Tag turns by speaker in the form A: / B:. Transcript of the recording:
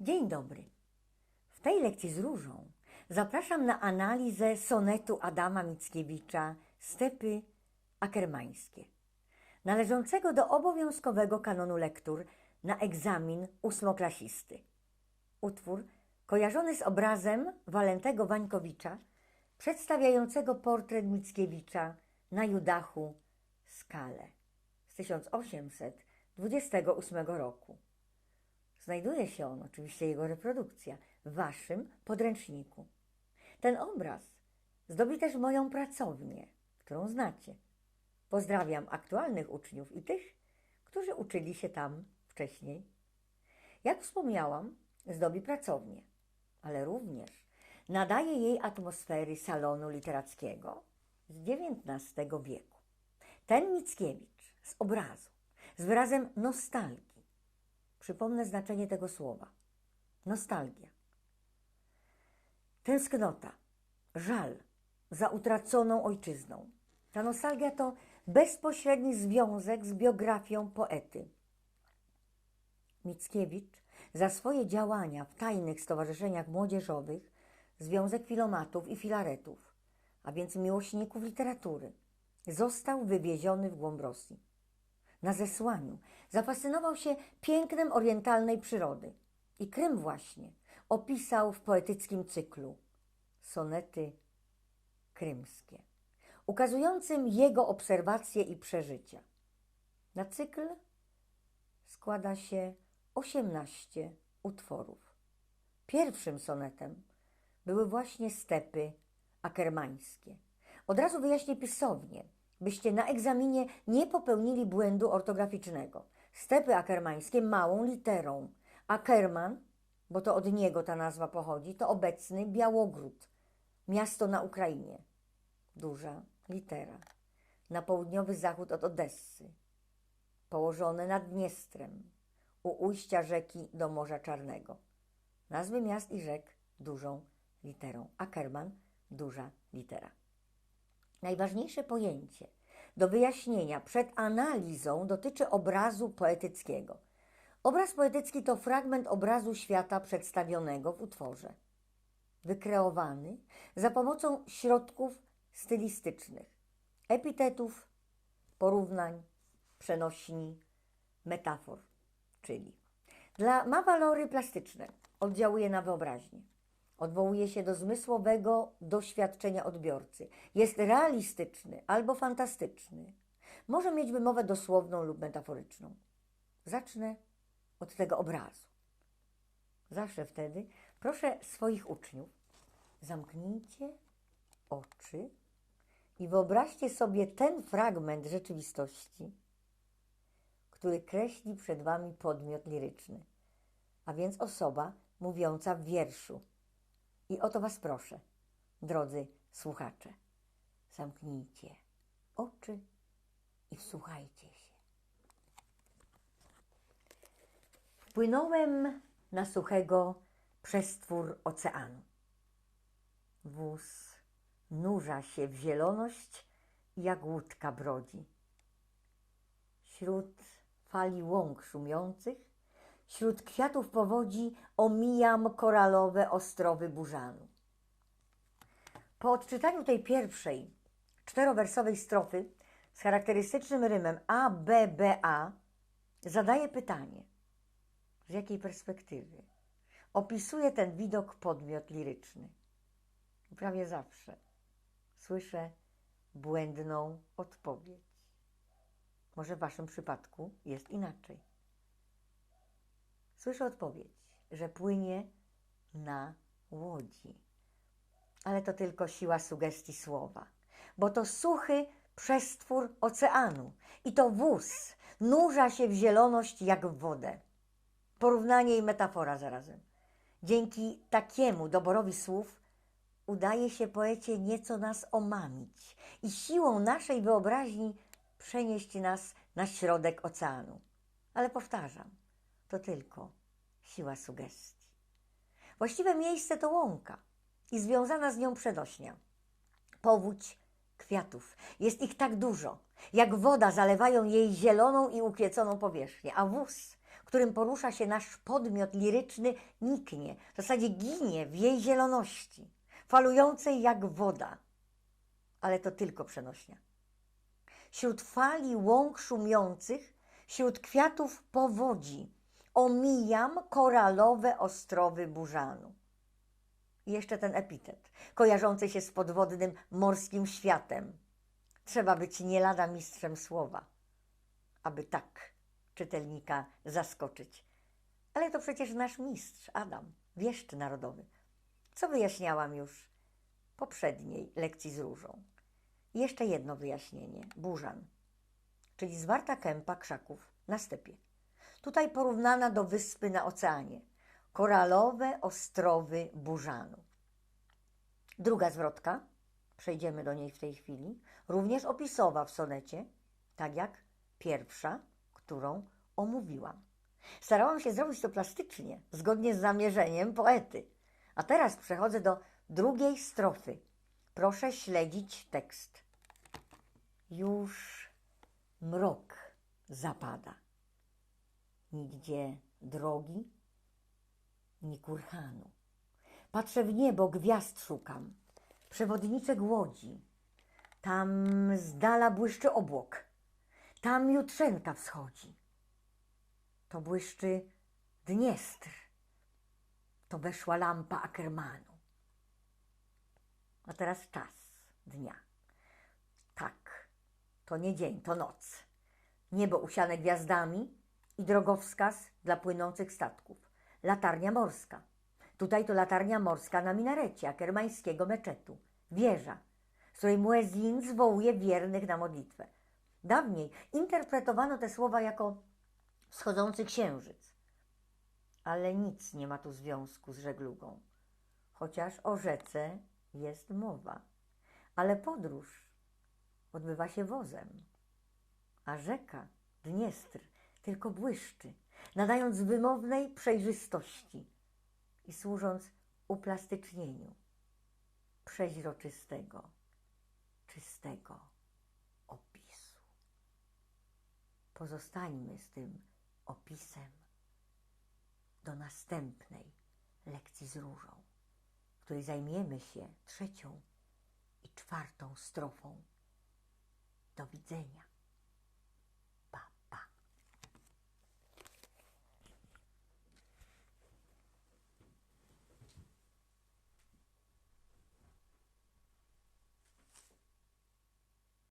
A: Dzień dobry. W tej lekcji z różą zapraszam na analizę sonetu Adama Mickiewicza Stepy Akermańskie, należącego do obowiązkowego kanonu lektur na egzamin ósmoklasisty. Utwór kojarzony z obrazem Walentego Wańkowicza, przedstawiającego portret Mickiewicza na Judachu Skale z 1828 roku. Znajduje się on, oczywiście jego reprodukcja, w Waszym podręczniku. Ten obraz zdobi też moją pracownię, którą znacie. Pozdrawiam aktualnych uczniów i tych, którzy uczyli się tam wcześniej. Jak wspomniałam, zdobi pracownię, ale również nadaje jej atmosfery salonu literackiego z XIX wieku. Ten Mickiewicz z obrazu, z wyrazem nostalgii, Przypomnę znaczenie tego słowa. Nostalgia. Tęsknota, żal za utraconą ojczyzną. Ta nostalgia to bezpośredni związek z biografią poety. Mickiewicz za swoje działania w tajnych stowarzyszeniach młodzieżowych, Związek Filomatów i Filaretów, a więc miłośników literatury, został wywieziony w głąb Rosji na zesłaniu zafascynował się pięknem orientalnej przyrody i Krym właśnie opisał w poetyckim cyklu Sonety krymskie, ukazującym jego obserwacje i przeżycia. Na cykl składa się 18 utworów. Pierwszym sonetem były właśnie stepy akermańskie. Od razu wyjaśnię pisownię – byście na egzaminie nie popełnili błędu ortograficznego. Stepy akermańskie małą literą. Akerman, bo to od niego ta nazwa pochodzi, to obecny Białogród, miasto na Ukrainie. Duża litera. Na południowy zachód od Odessy. Położone nad Dniestrem, u ujścia rzeki do Morza Czarnego. Nazwy miast i rzek dużą literą. Ackerman, duża litera. Najważniejsze pojęcie do wyjaśnienia przed analizą dotyczy obrazu poetyckiego. Obraz poetycki to fragment obrazu świata przedstawionego w utworze, wykreowany za pomocą środków stylistycznych, epitetów, porównań, przenośni, metafor, czyli dla, ma walory plastyczne, oddziałuje na wyobraźnię odwołuje się do zmysłowego doświadczenia odbiorcy. Jest realistyczny albo fantastyczny. Może mieć wymowę dosłowną lub metaforyczną. Zacznę od tego obrazu. Zawsze wtedy proszę swoich uczniów, zamknijcie oczy i wyobraźcie sobie ten fragment rzeczywistości, który kreśli przed Wami podmiot liryczny, a więc osoba mówiąca w wierszu. I o to Was proszę, drodzy słuchacze. Zamknijcie oczy i wsłuchajcie się. Wpłynąłem na suchego przestwór oceanu. Wóz nurza się w zieloność, jak łódka brodzi. Wśród fali łąk szumiących Wśród kwiatów powodzi omijam koralowe ostrowy burzanu. Po odczytaniu tej pierwszej, czterowersowej strofy z charakterystycznym rymem A, B, B, A zadaję pytanie, z jakiej perspektywy opisuje ten widok podmiot liryczny. Prawie zawsze słyszę błędną odpowiedź. Może w Waszym przypadku jest inaczej. Słyszę odpowiedź, że płynie na łodzi. Ale to tylko siła sugestii słowa, bo to suchy przestwór oceanu i to wóz nurza się w zieloność jak w wodę. Porównanie i metafora zarazem. Dzięki takiemu doborowi słów udaje się poecie nieco nas omamić i siłą naszej wyobraźni przenieść nas na środek oceanu. Ale powtarzam, to tylko siła sugestii. Właściwe miejsce to łąka i związana z nią przenośnia. Powódź kwiatów. Jest ich tak dużo. Jak woda zalewają jej zieloną i ukieconą powierzchnię, a wóz, którym porusza się nasz podmiot liryczny, niknie, w zasadzie ginie w jej zieloności, falującej jak woda. Ale to tylko przenośnia. Wśród fali łąk szumiących, wśród kwiatów powodzi, omijam koralowe ostrowy burzanu. I jeszcze ten epitet, kojarzący się z podwodnym morskim światem. Trzeba być nie lada mistrzem słowa, aby tak czytelnika zaskoczyć. Ale to przecież nasz mistrz, Adam, wieszczy narodowy. Co wyjaśniałam już poprzedniej lekcji z różą. I jeszcze jedno wyjaśnienie. Burzan, czyli zwarta kępa krzaków na stepie. Tutaj porównana do wyspy na oceanie. Koralowe ostrowy Burzanu. Druga zwrotka, przejdziemy do niej w tej chwili, również opisowa w sonecie, tak jak pierwsza, którą omówiłam. Starałam się zrobić to plastycznie, zgodnie z zamierzeniem poety. A teraz przechodzę do drugiej strofy. Proszę śledzić tekst. Już mrok zapada. Nigdzie drogi, ni kurhanu. Patrzę w niebo, gwiazd szukam, przewodniczek łodzi. Tam z dala błyszczy obłok, tam jutrzenka wschodzi. To błyszczy Dniestr, to weszła lampa Ackermanu. A teraz czas dnia. Tak, to nie dzień, to noc. Niebo usiane gwiazdami i drogowskaz dla płynących statków. Latarnia morska. Tutaj to latarnia morska na minarecie akermańskiego meczetu. Wieża, z której muezin zwołuje wiernych na modlitwę. Dawniej interpretowano te słowa jako wschodzący księżyc. Ale nic nie ma tu związku z żeglugą. Chociaż o rzece jest mowa. Ale podróż odbywa się wozem. A rzeka, Dniestr, tylko błyszczy, nadając wymownej przejrzystości i służąc uplastycznieniu przeźroczystego, czystego opisu. Pozostańmy z tym opisem do następnej lekcji z różą, w której zajmiemy się trzecią i czwartą strofą. Do widzenia.